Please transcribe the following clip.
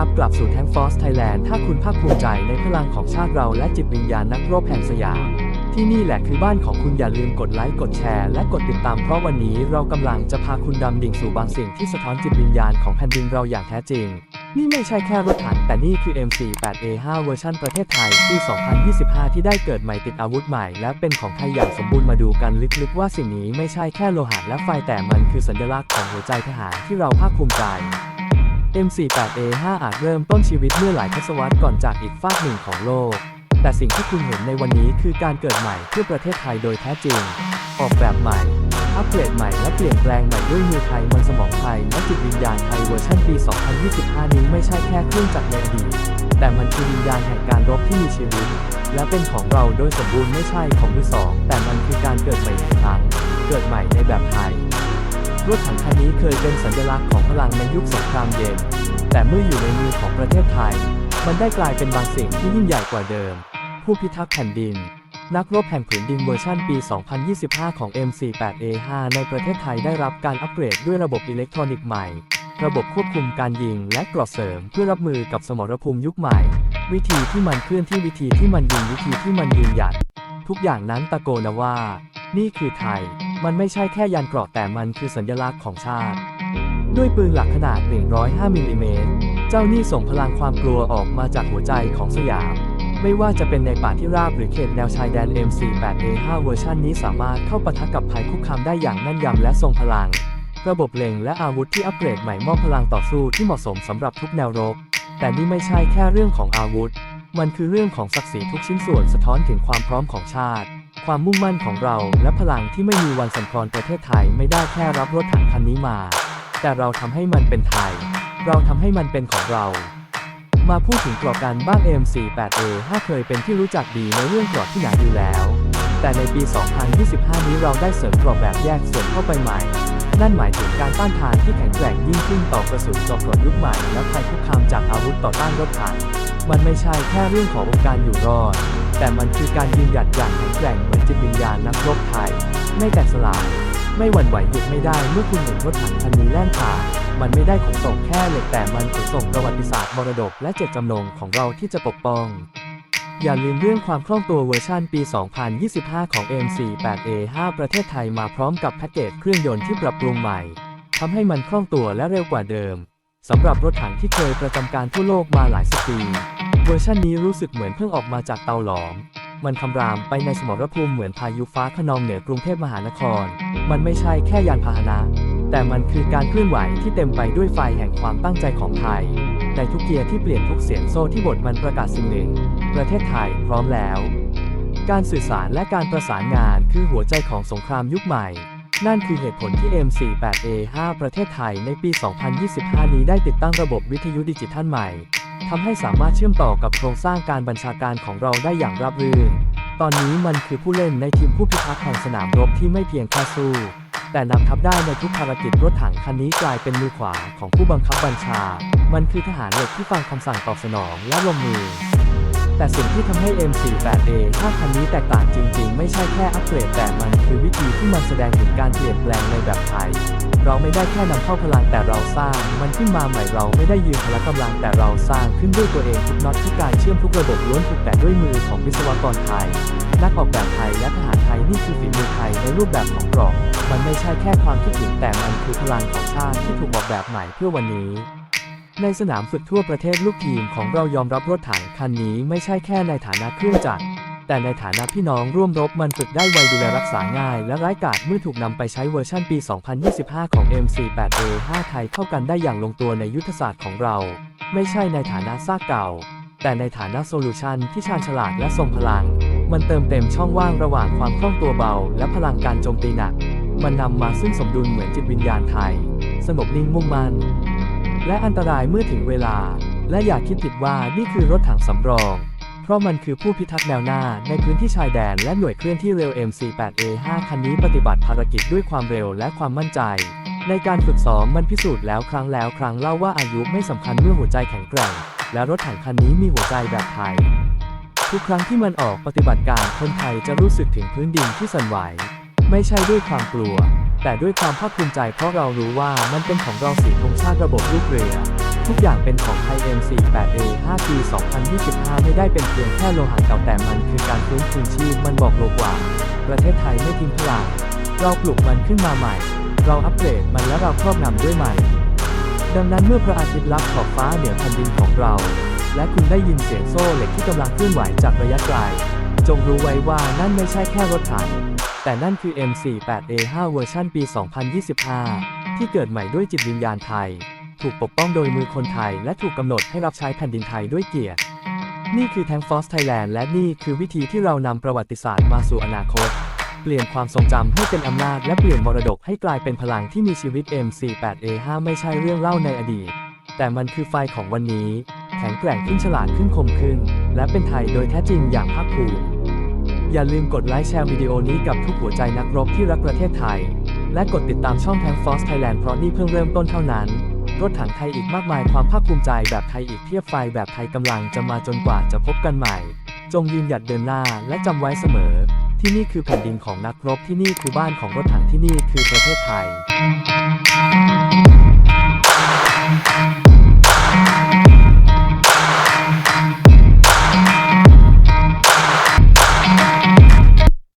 รับกลับสู่แทงฟอสไทยแลนด์ถ้าคุณภาคภูมิใจในพลังของชาติเราและจิตวิญญาณนักรบแห่งสยาม ที่นี่แหละคือบ้านของคุณอย่าลืมกดไลค์กดแชร์และกดติดตามเพราะวันนี้เรากำลังจะพาคุณดำดิ่งสู่บางสิ่งที่สะท้อนจิตวิญญาณของแผ่นดินเราอย่างแท้จริง นี่ไม่ใช่แค่รถถังแต่นี่คือ M48A5 เวอร์ชันประเทศไทยปี 2025 ที่ได้เกิดใหม่ติดอาวุธใหม่ และเป็นของไทยอย่างสมบูรณ์มาดูกันลึกๆว่าสิ่งนี้ไม่ใช่แค่โลหะและไฟแต่มันคือสัญลักษณ์ของหัวใจทหารที่เราภาคภูมิใจ M48A5 อาจเริ่มต้นชีวิตเมื่อหลายทศวรรษก่อนจากอีกฟากหนึ่งของโลก แต่สิ่งที่คุณเห็นในวันนี้คือการเกิดใหม่เพื่อประเทศไทยโดยแท้จริง ออกแบบใหม่ อัปเกรดใหม่และเปลี่ยนแปลงใหม่ด้วยมือไทยมันสมองไทยและจิตวิญญาณไทยเวอร์ชันปี 2025 นี้ไม่ใช่แค่เครื่องจักรในอดีตแต่มันคือวิญญาณแห่งการรบที่มีชีวิต และเป็นของเราโดยสมบูรณ์ไม่ใช่ของมือสอง แต่มันคือการเกิดใหม่อีกครั้ง เกิดใหม่ในแบบไทย รถถังคันนี้เคยเป็นสัญลักษณ์ของพลังในยุคสงครามเย็น แต่เมื่ออยู่ในมือของประเทศไทย มันได้กลายเป็นบางสิ่งที่ยิ่งใหญ่กว่าเดิม ผู้พิทักษ์แผ่นดิน นักรบแห่งผืนดินเวอร์ชันปี 2025 ของ M48A5 ในประเทศไทยได้รับการอัปเกรดด้วยระบบอิเล็กทรอนิกส์ใหม่ ระบบควบคุมการยิงและกรอดเสริมเพื่อรับมือกับสมรภูมิยุคใหม่ วิธีที่มันเคลื่อนที่วิธีที่มันยิงวิธีที่มันยืนหยัด ทุกอย่างนั้นตะโกนว่า นี่คือไทย มันไม่ใช่แค่ยันเกราะแต่มันคือสัญลักษณ์ของชาติ ด้วยปืนหลักขนาด 105มิลลิเมตร เจ้านี่ส่งพลังความกลัวออกมาจากหัวใจของสยาม ไม่ว่าจะเป็นในป่าที่ราบหรือเขตแนวชายแดน M48A5 เวอร์ชันนี้สามารถเข้าปะทะกับภัยคุกคามได้อย่างแน่นยำและทรงพลัง ระบบเล็งและอาวุธที่อัปเกรดใหม่มอบพลังต่อสู้ที่เหมาะสมสำหรับทุกแนวรบ แต่นี่ไม่ใช่แค่เรื่องของอาวุธ มันคือเรื่องของศักดิ์ศรีทุกชิ้นส่วนสะท้อนถึงความพร้อมของชาติ ความมุ่งมั่นของเรา และพลังที่ไม่มีวันสั่นคลอนประเทศไทยไม่ได้แค่รับรถถังคันนี้มา แต่เราทำให้มันเป็นไทย เราทำให้มันเป็นของเรามาพูดถึงกรอบการบ้าง M48A 5เคยเป็นที่รู้จักดีในเรื่องกรอบที่หนาอยู่แล้ว แต่ในปี 2025 นี้เราได้เสริมกรอบแบบแยกส่วนเข้าไปใหม่ นั่นหมายถึงการต้านทานที่แข็งแกร่งยิ่งขึ้นต่อกระสุนจอกรดยุคใหม่ และภัยคุกคามจากอาวุธต่อต้านรถถัง มันไม่ใช่แค่เรื่องขององค์การอยู่รอด แต่มันคือการยืนหยัดอย่างแข็งแกร่งเหมือนจิตวิญญาณนักรบไทย ไม่แตกสลาย ไม่หวั่นไหวหยุดไม่ได้เมื่อคุณเห็นรถถังคันนี้แล่นผ่านมันไม่ได้ขนส่งแค่เหล็กแต่มันขนส่งประวัติศาสตร์มรดกและเจตจำนงของเราที่จะปกป้อง อย่าลืมเรื่องความคล่องตัวเวอร์ชันปี 2025 ของ M48A5 ประเทศไทยมาพร้อมกับแพ็กเกจเครื่องยนต์ที่ปรับปรุงใหม่ทำให้มันคล่องตัวและเร็วกว่าเดิมสำหรับรถถังที่เคยประจำการทั่วโลกมาหลายสิบปี เวอร์ชันนี้รู้สึกเหมือนเพิ่งออกมาจากเตาหลอม มันคำรามไปในสมรภูมิเหมือนพายุฟ้าขนองเหนือกรุงเทพมหานคร มันไม่ใช่แค่ยานพาหนะ แต่มันคือการเคลื่อนไหวที่เต็มไปด้วยไฟแห่งความตั้งใจของไทย ในทุกเกียร์ที่เปลี่ยนทุกเสียงโซ่ที่บทมันประกาศสิ่งหนึ่ง ประเทศไทยพร้อมแล้ว การสื่อสารและการประสานงานคือหัวใจของสงครามยุคใหม่นั่นคือเหตุผลที่ M48A5 ประเทศไทยในปี 2025 นี้ได้ติดตั้งระบบวิทยุดิจิทัลใหม่ ทำให้สามารถเชื่อมต่อกับโครงสร้างการบัญชาการของเราได้อย่างราบรื่น ตอนนี้มันคือผู้เล่นในทีมผู้พิทักษ์แห่งสนามรบที่ไม่เพียงแค่สู้แต่นำทัพได้ในทุกภารกิจรถถังคันนี้กลายเป็นมือขวาของผู้บังคับบัญชา มันคือทหารเหล็กที่ฟังคำสั่งตอบสนองและลงมือ แต่สิ่งที่ทำให้ M48A ถ้าคันนี้แตกต่างจริง ๆ ไม่ใช่แค่อัปเกรดแต่มันคือวิธีที่มันแสดงถึงการเปลี่ยนแปลงในแบบไทย เราไม่ได้แค่นำเข้าพลังแต่เราสร้าง มันขึ้นมาใหม่เราไม่ได้ยืนพละกำลังแต่เราสร้างขึ้นด้วยตัวเองทุกน็อตทุกการเชื่อมทุกระบบล้วนถูกแต่ด้วยมือของวิศวกรไทย นักออกแบบไทยและทหารไทยนี่คือฝีมือไทยในรูปแบบของกรอบมันไม่ใช่แค่ความคิดถึงแต่มันคือพลังของชาติที่ถูกออกแบบใหม่เพื่อวันนี้ ในสนามฝึกทั่วประเทศลูกทีมของเรายอมรับรถถังคันนี้ไม่ใช่แค่ในฐานะเครื่องจักรแต่ในฐานะพี่น้องร่วมรบมันฝึกได้ไวดูแลรักษาง่าย และไร้กาจเมื่อถูกนำไปใช้เวอร์ชันปี 2025 ของ M48A5 ไทยเข้ากันได้อย่างลงตัวในยุทธศาสตร์ของเรา ไม่ใช่ในฐานะซากเก่า แต่ในฐานะโซลูชันที่ชาญฉลาดและทรงพลัง มันเติมเต็มช่องว่างระหว่างความคล่องตัวเบา และพลังการโจมตีหนัก มันนำมาซึ่งสมดุลเหมือนจิตวิญญาณไทย สงบนิ่งมุ่งมั่น และอันตรายเมื่อถึงเวลา และอย่าคิดผิดว่านี่คือรถถังสำรอง เพราะมันคือผู้พิทักษ์แนวหน้าในพื้นที่ชายแดนและหน่วยเคลื่อนที่เร็ว MC8A5 คันนี้ปฏิบัติภารกิจด้วยความเร็วและความมั่นใจ ในการฝึกซ้อมมันพิสูจน์แล้วครั้งแล้วครั้งเล่าว่าอายุไม่สำคัญเมื่อหัวใจแข็งแกร่ง และรถถังคันนี้มีหัวใจแบบไทยทุกครั้งที่มันออกปฏิบัติการคนไทยจะรู้สึกถึงพื้นดินที่สั่นไหว ไม่ใช่ด้วยความกลัว แต่ด้วยความภาคภูมิใจเพราะเรารู้ว่ามันเป็นของเราสีธงชาติระบบลูกเรือ ทุกอย่างเป็นของไทย M48A 5ปี2025 ไม่ได้เป็นเพียงแค่โลหะเก่าแต่มันคือการฟื้นคืนชีพมันบอกโลกว่า ประเทศไทยไม่ทิ้งพลังเราปลุกมันขึ้นมาใหม่ เราอัปเกรดมันและเราครอบงำด้วยมัน ดังนั้นเมื่อพระอาทิตย์ลับขอบฟ้าเหนือแผ่นดินของเรา และคุณได้ยินเสียงโซ่เหล็กที่กำลังเคลื่อนไหวจากระยะไกล จงรู้ไว้ว่านั่นไม่ใช่แค่รถถัง แต่นั่นคือ M48A5 เวอร์ชันปี 2025 ที่เกิดใหม่ด้วยจิตวิญญาณไทย ถูกปกป้องโดยมือคนไทย และถูกกำหนดให้รับใช้แผ่นดินไทยด้วยเกียรติ นี่คือแทงฟอสไทยแลนด์และนี่คือวิธีที่เรานำประวัติศาสตร์มาสู่อนาคต เปลี่ยนความทรงจำให้เป็นอำนาจและเปลี่ยนมรดกให้กลายเป็นพลังที่มีชีวิต M48A5 ไม่ใช่เรื่องเล่าในอดีต แต่มันคือไฟของวันนี้ แข็งแกร่งขึ้นฉลาดขึ้นคมขึ้น และเป็นไทยโดยแท้จริงอย่างภาคภูมิ อย่าลืมกดไลค์แชร์วิดีโอนี้กับทุกหัวใจนักรบที่รักประเทศไทย และกดติดตามช่องแทงฟอสไทยแลนด์เพราะนี่เพิ่งเริ่มต้นเท่านั้น รถถังไทยอีกมากมายความภาคภูมิใจแบบไทยอีกเพียบไฟแบบไทยกำลังจะมาจนกว่าจะพบกันใหม่ จงยืนหยัดเดินหน้าและจำไว้เสมอ ที่นี่คือแผ่นดินของนักรบที่นี่คือบ้านของรถถังที่นี่คือประเทศไทย